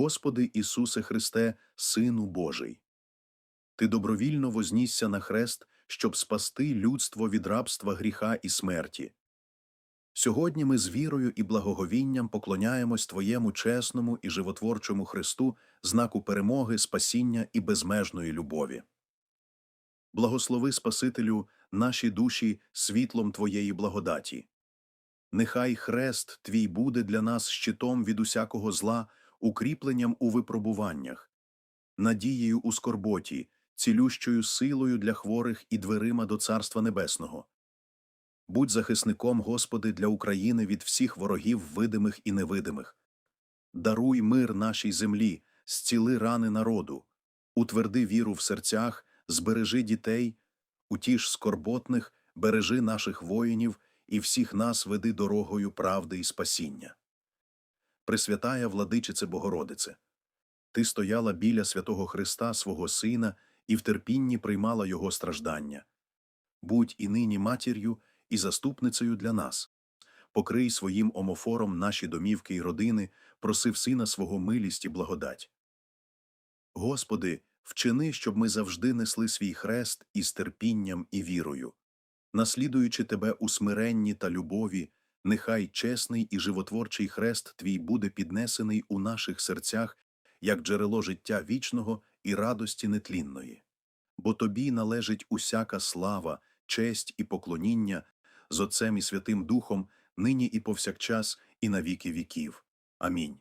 Господи Ісусе Христе, Сину Божий. Ти добровільно вознісся на хрест, щоб спасти людство від рабства гріха і смерті. Сьогодні ми з вірою і благоговінням поклоняємось Твоєму чесному і животворчому Христу, знаку перемоги, спасіння і безмежної любові. Благослови Спасителю наші душі світлом Твоєї благодаті. Нехай хрест Твій буде для нас щитом від усякого зла, укріпленням у випробуваннях, надією у скорботі, цілющою силою для хворих і дверима до Царства Небесного. Будь захисником, Господи, для України від всіх ворогів видимих і невидимих. Даруй мир нашій землі, зціли рани народу, утверди віру в серцях, збережи дітей, утіш скорботних, бережи наших воїнів і всіх нас веди дорогою правди і спасіння. Пресвятая владичице Богородице, ти стояла біля святого Христа, свого Сина, і в терпінні приймала Його страждання. Будь і нині матір'ю і заступницею для нас. Покрий своїм омофором наші домівки й родини, просив Сина свого милість і благодать. Господи, вчини, щоб ми завжди несли свій хрест із терпінням і вірою. Наслідуючи Тебе у смиренні та любові, нехай чесний і животворчий хрест Твій буде піднесений у наших серцях, як джерело життя вічного і радості нетлінної. Бо Тобі належить усяка слава, честь і поклоніння з Отцем і Святим Духом, нині і повсякчас, і на віки віків. Амінь.